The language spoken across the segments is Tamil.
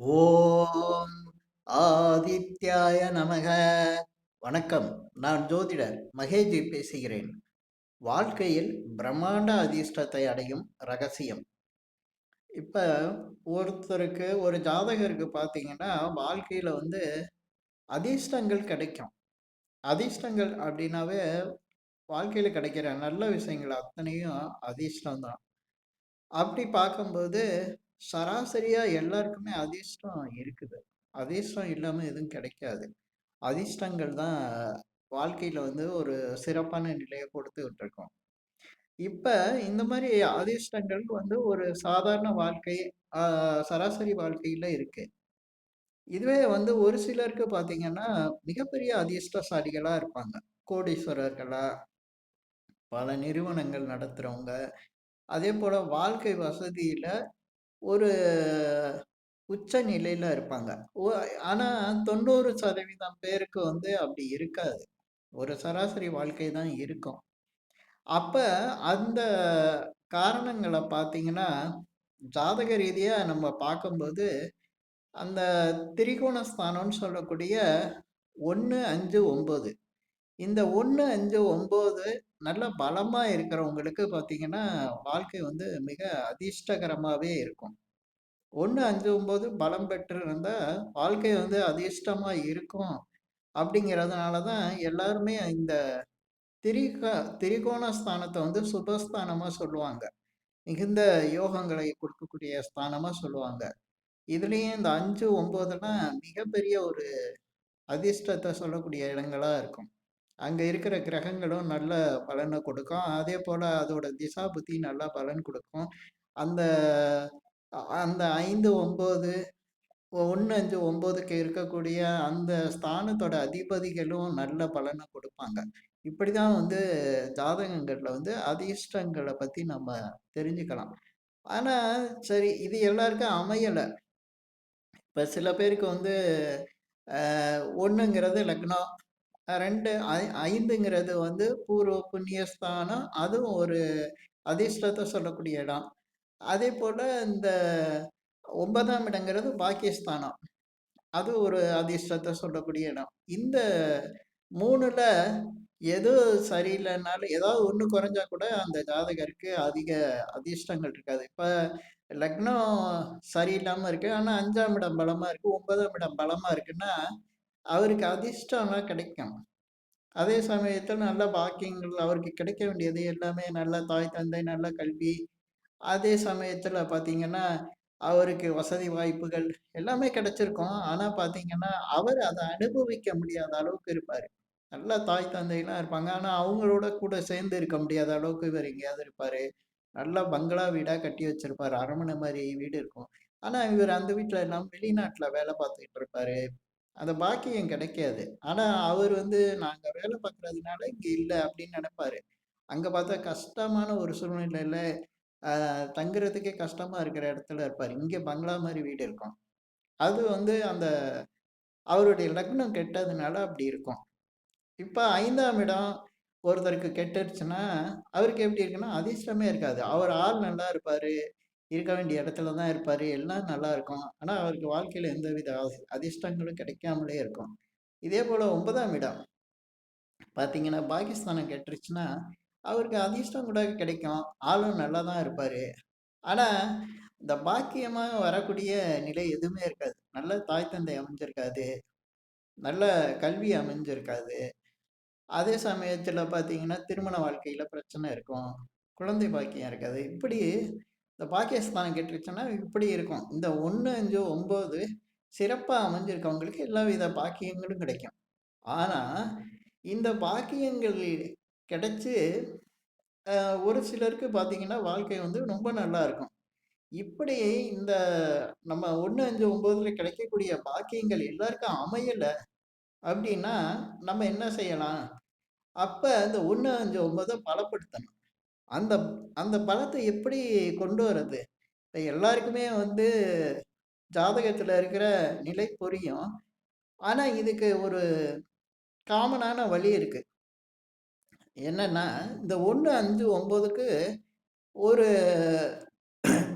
ஓம் ஆதித்யாய நமக. வணக்கம். நான் ஜோதிடர் மகேஜி பேசுகிறேன். வாழ்க்கையில் பிரம்மாண்ட அதிர்ஷ்டத்தை அடையும் ரகசியம். இப்போ ஒருத்தருக்கு ஒரு ஜாதகருக்கு பார்த்தீங்கன்னா வாழ்க்கையில் வந்து அதிர்ஷ்டங்கள் கிடைக்கும். அதிர்ஷ்டங்கள் அப்படின்னாவே வாழ்க்கையில் கிடைக்கிற நல்ல விஷயங்கள் அத்தனையும் அதிர்ஷ்டம் தான் அப்படி பார்க்கும்போது சராசரியாக எல்லாருக்குமே அதிர்ஷ்டம் இருக்குது. அதிர்ஷ்டம் இல்லாமல் எதுவும் கிடைக்காது. அதிர்ஷ்டங்கள் தான் வாழ்க்கையில் வந்து ஒரு சிறப்பான நிலையை கொடுத்து விட்டுருக்கோம். இப்போ இந்த மாதிரி அதிர்ஷ்டங்கள் வந்து ஒரு சாதாரண வாழ்க்கை சராசரி வாழ்க்கையில் இருக்கு. இதுவே வந்து ஒரு சிலருக்கு பார்த்தீங்கன்னா மிகப்பெரிய அதிர்ஷ்டசாலிகளாக இருப்பாங்க. கோடீஸ்வரர்களா பல நிறுவனங்கள் நடத்துகிறவங்க அதே போல் வாழ்க்கை வசதியில் ஒரு உச்ச நிலையில இருப்பாங்க. ஓ ஆனா தொண்ணூறு சதவீதம் பேருக்கு வந்து அப்படி இருக்காது. ஒரு சராசரி வாழ்க்கை தான் இருக்கும். அப்ப அந்த காரணங்களை பார்த்தீங்கன்னா, ஜாதக ரீதியா நம்ம பார்க்கும்போது, அந்த திரிகோண ஸ்தானம்னு சொல்லக்கூடிய 1, 5, 9 இந்த 1, 5, 9 நல்ல பலமா இருக்கிறவங்களுக்கு பார்த்தீங்கன்னா, வாழ்க்கை வந்து மிக அதிர்ஷ்டகரமாவே இருக்கும். 1, 5, 9 பலம் பெற்றிருந்தா, வாழ்க்கை வந்து அதிர்ஷ்டமா இருக்கும். அப்படிங்கிறதுனால தான் எல்லாருமே இந்த திரிக திரிகோண ஸ்தானத்த வந்து சுபஸ்தானமா சொல்லுவாங்க. மிகுந்த யோகங்களை கொடுக்கக்கூடிய ஸ்தானமா சொல்லுவாங்க. இதுலயும் இந்த 5, 9லாம் மிகப்பெரிய ஒரு அதிர்ஷ்டத்த சொல்லக்கூடிய இடங்களா இருக்கும். அங்கே இருக்கிற கிரகங்களும் நல்ல பலனை கொடுக்கும். அதே போல் அதோட திசா புத்தி நல்லா பலன் கொடுக்கும். அந்த அந்த 5, 9 1, 5, 9க்கு இருக்கக்கூடிய அந்த ஸ்தானத்தோட அதிபதிகளும் நல்ல பலனை கொடுப்பாங்க. இப்படி தான் வந்து ஜாதகங்களில் வந்து அதிர்ஷ்டங்களை பற்றி நம்ம தெரிஞ்சுக்கலாம். ஆனால் சரி இது எல்லாருக்கும் அமையலை இப்போ சில பேருக்கு வந்து ஒன்றுங்கிறது லக்னம். ரெண்டு ஐ ஐந்துங்கிறது வந்து பூர்வ புண்ணியஸ்தானம் அதுவும் ஒரு அதிர்ஷ்டத்தை சொல்லக்கூடிய இடம். அதே போல் இந்த ஒன்பதாம் இடங்கிறது பாகிஸ்தானம் அது ஒரு அதிர்ஷ்டத்தை சொல்லக்கூடிய இடம். இந்த மூணுல எது சரியில்லைனாலும் ஏதாவது ஒன்று குறைஞ்சா கூட அந்த ஜாதகருக்கு அதிக அதிர்ஷ்டங்கள் இருக்காது. இப்போ லக்னம் சரியில்லாமல் இருக்கு. ஆனால் அஞ்சாம் இடம் பலமாக இருக்குது ஒன்பதாம் இடம் பலமாக இருக்குன்னா, அவருக்கு அதிர்ஷ்டம்லாம் கிடைக்கும். அதே சமயத்தில் நல்ல பாக்கியங்கள் அவருக்கு கிடைக்க வேண்டியது எல்லாமே நல்ல தாய், தந்தை, நல்ல கல்வி, அதே சமயத்தில் பார்த்தீங்கன்னா, அவருக்கு வசதி வாய்ப்புகள் எல்லாமே கிடைச்சிருக்கும். ஆனால் பார்த்தீங்கன்னா, அவர் அதை அனுபவிக்க முடியாத அளவுக்கு இருப்பார் நல்ல தாய், தந்தைலாம் இருப்பாங்க. ஆனால் அவங்களோட கூட சேர்ந்து இருக்க முடியாத அளவுக்கு இவர் எங்கேயாவது இருப்பார் நல்லா பங்களா வீடாக கட்டி வச்சிருப்பார் அரண்மனை மாதிரி வீடு இருக்கும். ஆனால் இவர் அந்த வீட்டில் எல்லாம் வெளிநாட்டில் வேலை பார்த்துக்கிட்டு இருப்பாரு. அந்த பாக்கியம் கிடைக்காது. ஆனா அவர் வந்து நாங்க வேலை பார்க்குறதுனால இங்க இல்ல அப்படின்னு நினைப்பாரு அங்க பார்த்தா கஷ்டமான ஒரு சூழ்நிலையில அ தங்குறதுக்கே கஷ்டமா இருக்கிற இடத்துல இருப்பாரு. இங்க பங்களா மாரி வீடு இருக்கும். அது வந்து அந்த அவருடைய லக்னம் கெட்டதுனால அப்படி இருக்கும். இப்ப 5ஆம் இடம் ஒருத்தருக்கு கெட்டுருச்சுன்னா, அவருக்கு எப்படி இருக்குன்னா, அதிர்ஷ்டமே இருக்காது. அவர் ஆள் நல்லா இருப்பாரு. இருக்க வேண்டிய இடத்துல தான் இருப்பார் எல்லாம் நல்லா இருக்கும். ஆனால் அவருக்கு வாழ்க்கையில் எந்தவித அதிர்ஷ்டங்களும் கிடைக்காமலே இருக்கும். இதே போல் ஒன்பதாம் இடம் பார்த்தீங்கன்னா, பாகிஸ்தானம் கெட்டுருச்சுன்னா, அவருக்கு அதிர்ஷ்டம் கூட கிடைக்கும். ஆளும் நல்லா தான் இருப்பார் ஆனால் இந்த பாக்கியமாக வரக்கூடிய நிலை எதுவுமே இருக்காது. நல்ல தாய் தந்தை அமைஞ்சிருக்காது. நல்ல கல்வி அமைஞ்சிருக்காது. அதே சமயத்தில் பார்த்தீங்கன்னா, திருமண வாழ்க்கையில் பிரச்சனை இருக்கும். குழந்தை பாக்கியம் இருக்காது. இப்படி இந்த பாக்கியஸ்தானம் கெட்டுருச்சுன்னா, இப்படி இருக்கும். இந்த ஒன்று அஞ்சு ஒம்பது சிறப்பாக அமைஞ்சிருக்கவங்களுக்கு எல்லா வித பாக்கியங்களும் கிடைக்கும். ஆனால் இந்த பாக்கியங்கள் கிடச்சி ஒரு சிலருக்கு பார்த்தீங்கன்னா, வாழ்க்கை வந்து ரொம்ப நல்லா இருக்கும். இப்படி இந்த நம்ம 1, 5, 9ல கிடைக்கக்கூடிய பாக்கியங்கள் எல்லாருக்கும் அமையலை அப்படின்னா, நம்ம என்ன செய்யலாம்? அப்போ இந்த 1, 5, 9 பலப்படுத்தணும். அந்த அந்த பலத்தை எப்படி கொண்டு வர்றது? இப்போ எல்லாருக்குமே வந்து ஜாதகத்தில் இருக்கிற நிலை புரியும். ஆனால் இதுக்கு ஒரு காமனான வழி இருக்குது என்னன்னா, இந்த 1, 5, 9க்கு ஒரு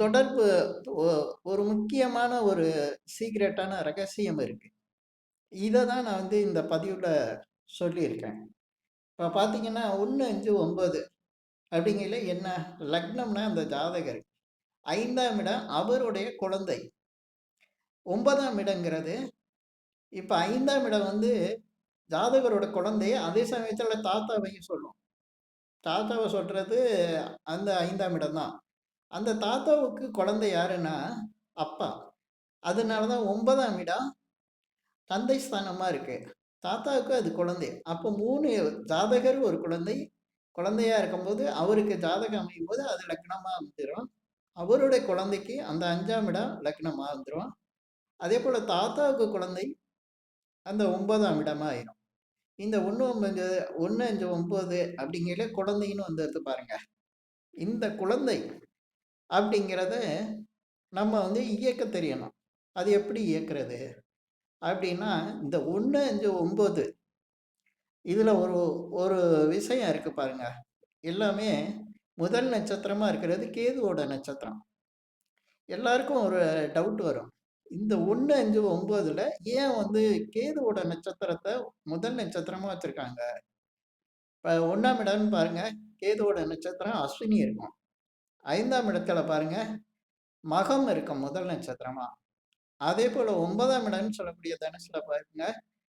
தொடர்பு ஒரு முக்கியமான ஒரு சீக்ரெட்டான ரகசியம் இருக்குது இதை தான் நான் வந்து இந்த பதிவில் சொல்லியிருக்கேன் இப்போ பார்த்தீங்கன்னா ஒன்று அஞ்சு ஒம்பது அப்படிங்கிற என்ன? லக்னம்னா அந்த ஜாதகர். ஐந்தாம் இடம் அவருடைய குழந்தை. ஒன்பதாம் இடங்கிறது. இப்போ ஐந்தாம் இடம் வந்து ஜாதகரோட குழந்தைய அதே சமயத்தில் தாத்தாவையும் சொல்லும். தாத்தாவை சொல்கிறது அந்த ஐந்தாம் இடம் தான். அந்த தாத்தாவுக்கு குழந்தை யாருன்னா அப்பா. அதனால தான் ஒன்பதாம் இடம் தந்தை ஸ்தானமாக இருக்குது தாத்தாவுக்கு அது குழந்தை. அப்போ மூணு ஜாதகர் ஒரு குழந்தை குழந்தையா இருக்கும்போது அவருக்கு ஜாதகம் அமையும் போது அது லக்னமாக வந்துடும் அவருடைய குழந்தைக்கு அந்த அஞ்சாம் இடம் லக்னமாக வந்துடும் அதே போல் தாத்தாவுக்கு குழந்தை அந்த ஒன்பதாம் இடமாக ஆயிரும். இந்த ஒன்று ஒன்பது ஒன்று அஞ்சு ஒம்பது அப்படிங்கிற குழந்தைன்னு வந்துடுது பாருங்க. இந்த குழந்தை அப்படிங்கிறத நம்ம வந்து இயக்க தெரியணும். அது எப்படி இயக்கிறது? அப்படின்னா இந்த ஒன்று அஞ்சு ஒம்பது இதில் ஒரு ஒரு விஷயம் இருக்குது பாருங்க. எல்லாமே முதல் நட்சத்திரமாக இருக்கிறது கேதுவோட நட்சத்திரம். எல்லாருக்கும் ஒரு டவுட் வரும். இந்த ஒன்று அஞ்சு ஒம்போதில் ஏன் வந்து கேதுவோட நட்சத்திரத்தை முதல் நட்சத்திரமாக வச்சுருக்காங்க? இப்போ ஒன்றாம் இடம்னு பாருங்கள் கேதுவோட நட்சத்திரம் அஸ்வினி இருக்கும். ஐந்தாம் இடத்துல பாருங்கள் மகம் இருக்கும் முதல் நட்சத்திரமாக அதே போல் ஒன்பதாம் இடம்னு சொல்லக்கூடிய தனுசில் பாருங்க.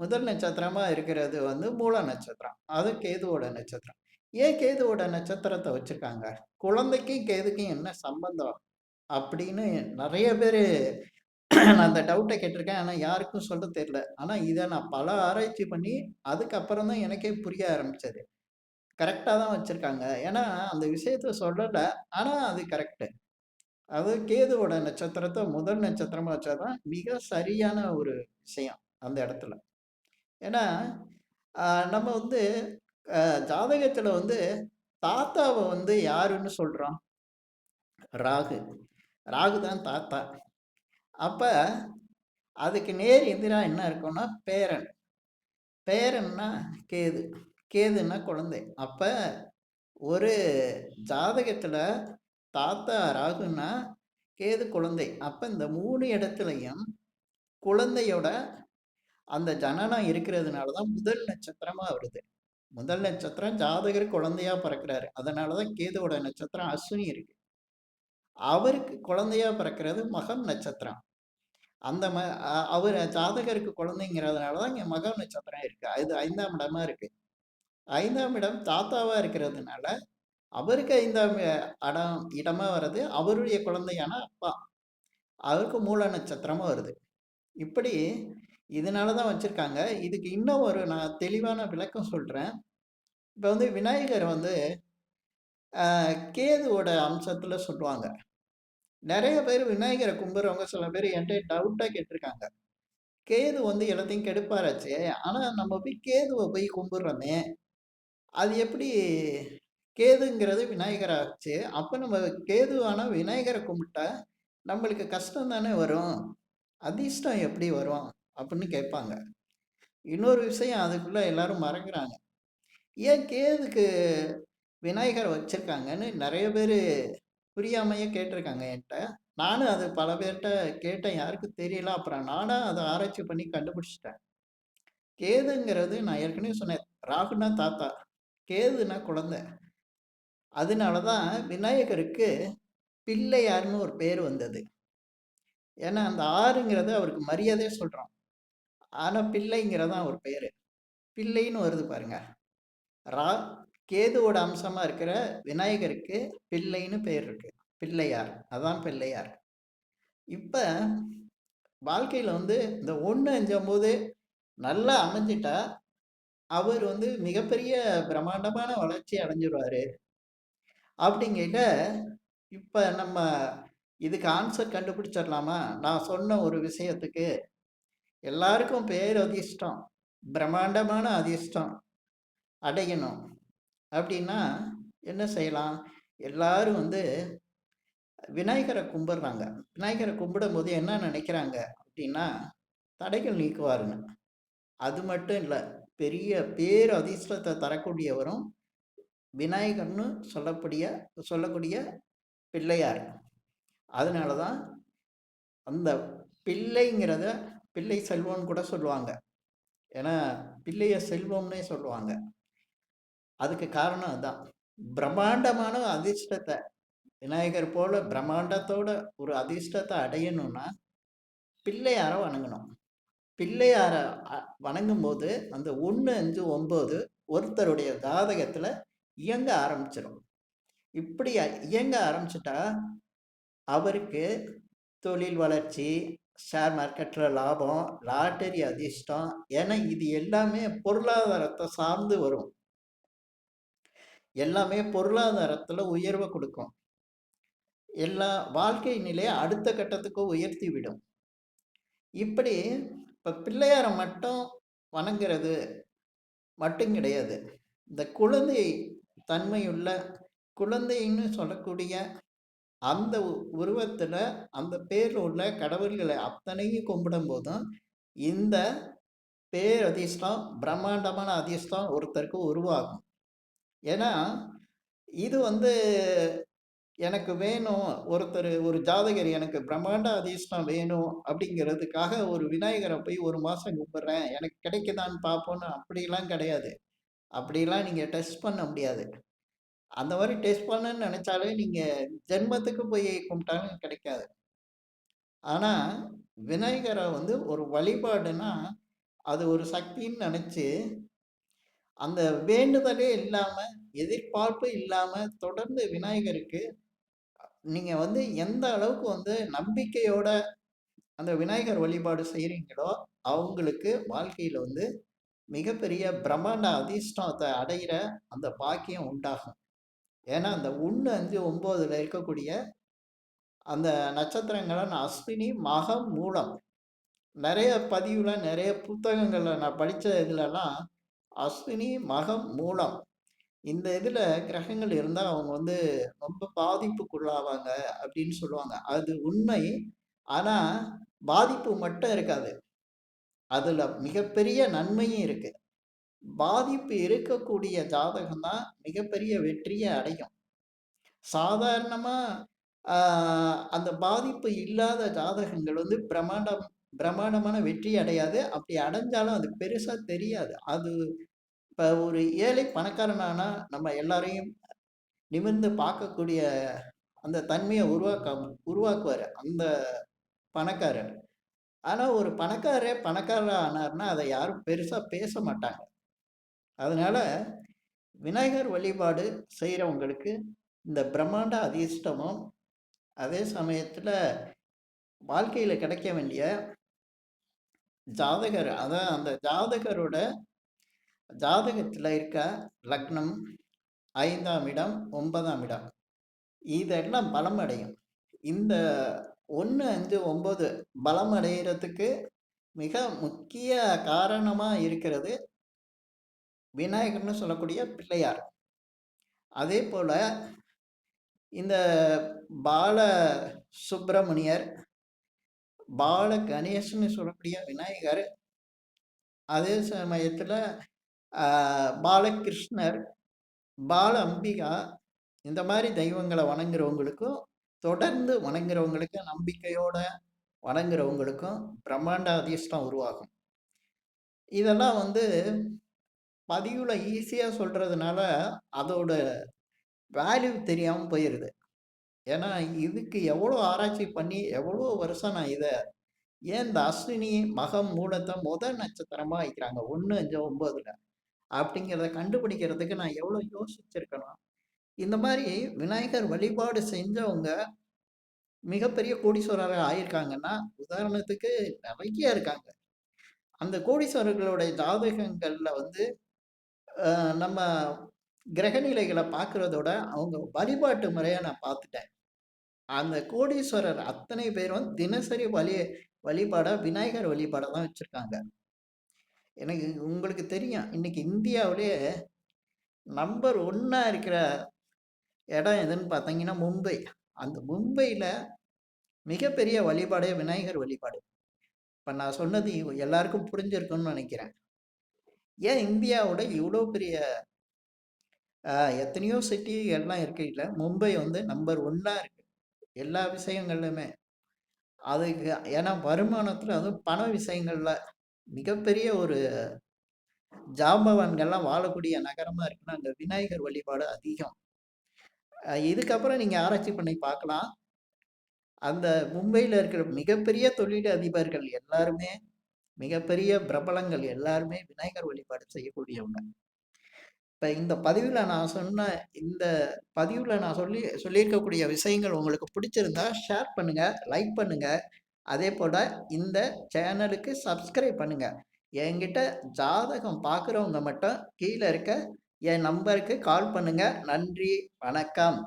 முதல் நட்சத்திரமாக இருக்கிறது வந்து மூல நட்சத்திரம். அது கேதுவோட நட்சத்திரம். ஏன் கேதுவோட நட்சத்திரத்தை வச்சுருக்காங்க? குழந்தைக்கும் கேதுக்கும் என்ன சம்பந்தம்? அப்படின்னு நிறைய பேர் நான் அந்த டவுட்டை கேட்டிருக்கேன். ஆனால் யாருக்கும் சொல்ல தெரியல. ஆனால் இதை நான் பல ஆராய்ச்சி பண்ணி அதுக்கப்புறம் தான் எனக்கே புரிய ஆரம்பிச்சது. கரெக்டாக தான் வச்சுருக்காங்க. ஏன்னா அந்த விஷயத்த சொல்லலை. ஆனால் அது கரெக்டு அது கேதுவோட நட்சத்திரத்தை முதல் நட்சத்திரமாக வச்சா தான் மிக சரியான ஒரு விஷயம் அந்த இடத்துல. ஏன்னா நம்ம வந்து ஜாதகத்துல வந்து தாத்தாவை வந்து யாருன்னு சொல்றோம்? ராகு. ராகு தான் தாத்தா. அப்ப அதுக்கு நேர் எதிரா என்ன இருக்கும்னா பேரன். பேரன்னா கேது. கேதுன்னா குழந்தை. அப்ப ஒரு ஜாதகத்துல தாத்தா ராகுன்னா கேது குழந்தை. அப்போ இந்த மூணு இடத்துலையும் குழந்தையோட அந்த ஜனனம் இருக்கிறதுனால தான் முதல் நட்சத்திரமா வருது. முதல் நட்சத்திரம் ஜாதகர் குழந்தையா பிறக்கிறாரு. அதனால தான் கேதுவோட நட்சத்திரம் அஸ்வினி இருக்கு. அவருக்கு குழந்தையா பிறக்கிறது மகம் நட்சத்திரம். அந்த ம அவர் ஜாதகருக்கு குழந்தைங்கிறதுனால தான் இங்கே மகம் நட்சத்திரம் இருக்கு. அது ஐந்தாம் இடமா இருக்கு. ஐந்தாம் இடம் தாத்தாவா இருக்கிறதுனால அவருக்கு ஐந்தாம் இடம் இடமா வருது அவருடைய குழந்தையான அப்பா. அவருக்கு மூல நட்சத்திரமா வருது. இப்படி இதனால தான் வச்சுருக்காங்க. இதுக்கு இன்னும் ஒரு நான் தெளிவான விளக்கம் சொல்கிறேன் இப்போ வந்து விநாயகர் வந்து கேதுவோட அம்சத்தில் சொல்லுவாங்க. நிறைய பேர் விநாயகரை கும்பிட்றவங்க சில பேர் என்கிட்ட டவுட்டாக கேட்டிருக்காங்க. கேது வந்து எல்லாத்தையும் கெடுப்பாராச்சு. ஆனால் நம்ம போய் கேதுவை போய் கும்பிட்றோமே அது எப்படி கேதுங்கிறது விநாயகராச்சு. அப்போ நம்ம கேதுவான விநாயகரை கும்பிட்டா நம்மளுக்கு கஷ்டம் தானே வரும். அதிர்ஷ்டம் எப்படி வரும்? அப்படின்னு கேட்பாங்க. இன்னொரு விஷயம் அதுக்குள்ளே எல்லாரும் மறங்குறாங்க ஏன் கேதுக்கு விநாயகர் வச்சுருக்காங்கன்னு நிறைய பேர் புரியாமையே கேட்டிருக்காங்க என்கிட்ட. நானும் அது பல பேர்கிட்ட கேட்டேன். யாருக்கும் தெரியல. அப்புறம் நானும் அதை ஆராய்ச்சி பண்ணி கண்டுபிடிச்சிட்டேன். கேதுங்கிறது நான் ஏற்கனவே சொன்னேன். ராகுனா தாத்தா கேதுனா குழந்தை. அதனால தான் விநாயகருக்கு பிள்ளையார்னு ஒரு பேர் வந்தது. ஏன்னா அந்த ஆறுங்கிறது அவருக்கு மரியாதையே சொல்கிறோம் ஆனால் பிள்ளைங்கிறதான் ஒரு பேர் பிள்ளைன்னு வருது பாருங்க. ரா கேதுவோட அம்சமாக இருக்கிற விநாயகருக்கு பிள்ளைன்னு பேர் இருக்கு. பிள்ளையார். அதான் பிள்ளையார். இப்போ வாழ்க்கையில் வந்து இந்த ஒன்று அஞ்சும்போது நல்லா அமைஞ்சிட்டா அவர் வந்து மிகப்பெரிய பிரம்மாண்டமான வளர்ச்சி அடைஞ்சிருவார். அப்படிங்கிட்ட இப்போ நம்ம இதுக்கு ஆன்சர் கண்டுபிடிச்சிடலாமா? நான் சொன்ன ஒரு விஷயத்துக்கு எல்லாருக்கும் பேர் அதிர்ஷ்டம். பிரம்மாண்டமான அதிர்ஷ்டம். அடையணும். அப்படின்னா என்ன செய்யலாம்? எல்லாரும் வந்து விநாயகரை கும்பிட்றாங்க. விநாயகரை கும்பிடும் போது என்ன நினைக்கிறாங்க அப்படின்னா தடைகள் நீக்குவாருங்க. அது மட்டும் இல்லை பெரிய பேர் அதிர்ஷ்டத்தை அதனால தான் அந்த பிள்ளைங்கிறத பிள்ளை செல்வம்னு கூட சொல்லுவாங்க. ஏன்னா பிள்ளைய செல்வம்னே சொல்லுவாங்க. அதுக்கு காரணம் அதுதான் பிரம்மாண்டமான அதிர்ஷ்டத்தை விநாயகர் போல பிரம்மாண்டத்தோட ஒரு அதிர்ஷ்டத்தை அடையணும்னா பிள்ளையார வணங்கணும்? பிள்ளையார வணங்கும் போது அந்த ஒன்று அஞ்சு ஒம்பது ஒருத்தருடைய ஜாதகத்தில் இயங்க ஆரம்பிச்சிடும் இப்படி இயங்க ஆரம்பிச்சிட்டா அவருக்கு தொழில் வளர்ச்சி ஷேர் மார்க்கெட்டில் லாபம் லாட்டரி அதிர்ஷ்டம் ஏன்னா இது எல்லாமே பொருளாதாரத்தை சார்ந்து வரும். எல்லாமே பொருளாதாரத்தில் உயர்வை கொடுக்கும். எல்லா வாழ்க்கை நிலையை அடுத்த கட்டத்துக்கு உயர்த்தி விடும். இப்படி இப்போ பிள்ளையாரை மட்டும் வணங்குறது மட்டும் கிடையாது. இந்த குழந்தை தன்மையுள்ள குழந்தைன்னு சொல்லக்கூடிய அந்த உருவத்தில் அந்த பேரில் உள்ள கடவுள்களை அத்தனையும் கும்பிடும் போதும் இந்த பேர் அதிர்ஷ்டம் பிரம்மாண்டமான அதிர்ஷ்டம் ஒருத்தருக்கு உருவாகும். ஏன்னா இது வந்து எனக்கு வேணும் ஒருத்தர் ஒரு ஜாதகர் எனக்கு பிரம்மாண்ட அதிர்ஷ்டம் வேணும் அப்படிங்கிறதுக்காக ஒரு விநாயகரை போய் ஒரு மாதம் கும்பிட்றேன் எனக்கு கிடைக்குதான்னு பார்ப்போன்னு அப்படிலாம் கிடையாது. அப்படிலாம் நீங்கள் டெஸ்ட் பண்ண முடியாது. அந்த மாதிரி டேஸ்ட் பண்ணன்னு நினச்சாலே நீங்கள் ஜென்மத்துக்கு போய் கும்பிட்டாலும் கிடைக்காது. ஆனால் விநாயகரை வந்து ஒரு வழிபாடுனா அது ஒரு சக்தின்னு நினச்சி அந்த வேண்டுதலே இல்லாமல் எதிர்பார்ப்பு இல்லாமல் தொடர்ந்து விநாயகருக்கு நீங்கள் வந்து எந்த அளவுக்கு வந்து நம்பிக்கையோட அந்த விநாயகர் வழிபாடு செய்கிறீங்களோ அவங்களுக்கு வாழ்க்கையில் வந்து மிகப்பெரிய பிரம்மாண்ட அதிர்ஷ்டத்தை அடைகிற அந்த பாக்கியம் உண்டாகும். ஏன்னா அந்த ஒன்று அஞ்சு ஒம்போதில் இருக்கக்கூடிய அந்த நட்சத்திரங்களான அஸ்வினி மகம் மூலம் நிறைய பதிவில் நிறைய புத்தகங்களில் நான் படித்த இதுலலாம் அஸ்வினி மகம் மூலம் இந்த இதில் கிரகங்கள் இருந்தால் அவங்க வந்து ரொம்ப பாதிப்புக்குள்ளாவாங்க அப்படின்னு சொல்லுவாங்க. அது உண்மை. ஆனால் பாதிப்பு மட்டும் இருக்காது. அதில் மிகப்பெரிய நன்மையும் இருக்குது பாதிப்பு இருக்கக்கூடிய ஜாதகம் தான் மிகப்பெரிய வெற்றியை அடையும். சாதாரணமாக அந்த பாதிப்பு இல்லாத ஜாதகங்கள் வந்து பிரமாண்டம் பிரமாண்டமான வெற்றி அடையாது. அப்படி அடைஞ்சாலும் அது பெருசாக தெரியாது. அது இப்போ ஒரு ஏழை பணக்காரனானா நம்ம எல்லாரையும் நிமிர்ந்து பார்க்கக்கூடிய அந்த தன்மையை உருவாக்க உருவாக்குவார் அந்த பணக்காரர். ஆனால் ஒரு பணக்காரர் பணக்காரர் ஆனார்னா அதை யாரும் பெருசாக பேச மாட்டாங்க. அதனால் விநாயகர் வழிபாடு செய்கிறவங்களுக்கு இந்த பிரம்மாண்ட அதிர்ஷ்டமும் அதே சமயத்தில் வாழ்க்கையில் கிடைக்க வேண்டிய ஜாதகர் அதான் அந்த ஜாதகரோட ஜாதகத்தில் இருக்க லக்னம் ஐந்தாம் இடம் ஒன்பதாம் இடம். இதெல்லாம் பலம் அடையும். இந்த ஒன்று அஞ்சு ஒம்பது பலம் அடைகிறதுக்கு மிக முக்கிய காரணமாக இருக்கிறது விநாயகர்னு சொல்லக்கூடிய பிள்ளையார். அதே போல் இந்த பால சுப்பிரமணியர் பால கணேசன்னு சொல்லக்கூடிய விநாயகர் அதே சமயத்தில் பாலகிருஷ்ணர் பால அம்பிகா இந்த மாதிரி தெய்வங்களை வணங்குறவங்களுக்கும் தொடர்ந்து வணங்குறவங்களுக்கு நம்பிக்கையோட வணங்குறவங்களுக்கும் பிரம்மாண்ட அதிர்ஷ்டம் உருவாகும். இதெல்லாம் வந்து பதிவில் ஈஸியாக சொல்கிறதுனால அதோட வேல்யூ தெரியாமல் போயிடுது ஏன்னா இதுக்கு எவ்வளோ ஆராய்ச்சி பண்ணி எவ்வளோ வருஷம் நான் இதை ஏன் இந்த அஸ்வினி மகம் மூலத்தை முதல் நட்சத்திரமாக வைக்கிறாங்க? ஒன்று அஞ்சு ஒம்பதுல அப்படிங்கிறத கண்டுபிடிக்கிறதுக்கு நான் எவ்வளோ யோசிச்சிருக்கணும் இந்த மாதிரி விநாயகர் வழிபாடு செஞ்சவங்க மிகப்பெரிய கோடீஸ்வரராக ஆயிருக்காங்கன்னா உதாரணத்துக்கு நிறைய இருக்காங்க. அந்த கோடீஸ்வரர்களுடைய ஜாதகங்களில் வந்து நம்ம கிரகநிலைகளை பார்க்குறதோட அவங்க வழிபாட்டு முறையை நான் பார்த்துட்டேன். அந்த கோடீஸ்வரர் அத்தனை பேரும் தினசரி வழி வழிபாடாக விநாயகர் வழிபாடாக தான் வச்சுருக்காங்க. எனக்கு உங்களுக்கு தெரியும். இன்னைக்கு இந்தியாவிலே நம்பர் ஒன்றா இருக்கிற இடம் எதுன்னு பார்த்தீங்கன்னா மும்பை. அந்த மும்பையில் மிகப்பெரிய வழிபாடே விநாயகர் வழிபாடு. இப்போ நான் சொன்னது எல்லாருக்கும் புரிஞ்சிருக்குன்னு நினைக்கிறேன். ஏன் இந்தியாவோட இவ்வளோ பெரிய எத்தனையோ சிட்டி எல்லாம் இருக்கையில் மும்பை வந்து நம்பர் ஒன்னாக இருக்கு எல்லா விஷயங்கள்லையுமே. அதுக்கு ஏன்னா வருமானத்தில் அதுவும் பண விஷயங்களில் மிகப்பெரிய ஒரு ஜாம்பவான்கள்லாம் வாழக்கூடிய நகரமாக இருக்குன்னா, அந்த விநாயகர் வழிபாடு அதிகம். இதுக்கப்புறம் நீங்கள் ஆராய்ச்சி பண்ணி பார்க்கலாம். அந்த மும்பையில் இருக்கிற மிகப்பெரிய தொழில் அதிபர்கள் எல்லாருமே, மிகப்பெரிய பிரபலங்கள் எல்லாருமே விநாயகர் வழிபாடு செய்யக்கூடியவங்க. இப்ப இந்த பதிவுல நான் சொன்ன இந்த பதிவுல நான் சொல்லி சொல்லியிருக்கக்கூடிய விஷயங்கள் உங்களுக்கு பிடிச்சிருந்தா ஷேர் பண்ணுங்க, லைக் பண்ணுங்க. அதேபோல இந்த சேனலுக்கு சப்ஸ்கிரைப் பண்ணுங்க. என்கிட்ட ஜாதகம் பார்க்குறவங்க மட்டும் கீழே இருக்க என் நம்பருக்கு கால் பண்ணுங்க. நன்றி, வணக்கம்.